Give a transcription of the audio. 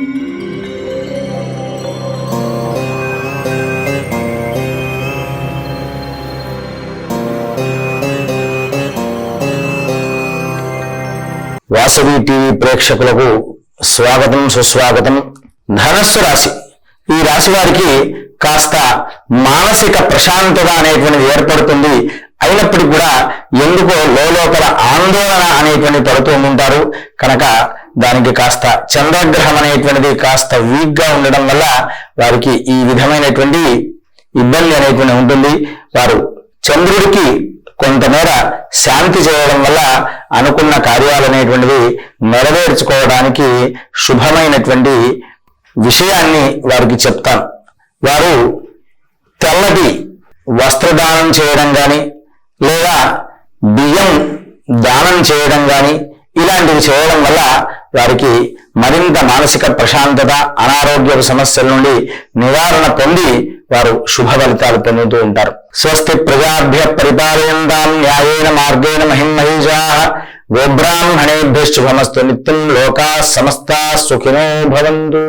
Vasavi TV ప్రేక్షకులకు స్వాగతం సుస్వాగతం. ధనస్సు రాశి. ఈ రాశి వారికి కాస్త మానసిక ప్రశాంతత అనేటువంటిది ఏర్పడుతుంది. అయినప్పటికీ కూడా ఎందుకో లోపల ఆందోళన అనేటువంటి పడుతూ ఉంటారు కనుక దానికి కాస్త చంద్రగ్రహం అనేటువంటిది కాస్త వీక్గా ఉండడం వల్ల వారికి ఈ విధమైనటువంటి ఇబ్బంది అనేటువంటి ఉంటుంది. వారు చంద్రుడికి కొంతమేర శాంతి చేయడం వల్ల అనుకున్న కార్యాలు అనేటువంటివి నెరవేర్చుకోవడానికి శుభమైనటువంటి విషయాన్ని వారికి చెప్తాను. వారు తెల్లటి వస్త్రదానం చేయడం కానీ లేదా బియ్యం దానం చేయడం కానీ ఇలాంటివి చేయడం వల్ల వారికి మరింత మానసిక ప్రశాంతత అనారోగ్య సమస్యల నుండి నివారణ పొంది వారు శుభ ఫలితాలు పొందుతూ ఉంటారు. స్వస్తి ప్రజాభ్య పరిపాలయంతాం న్యాయేన మార్గేణ మహిమహీషా గోబ్రాహ్మణేభ్య శుభమస్తు నిత్యం లోకా సమస్తా సుఖినో భవంతు.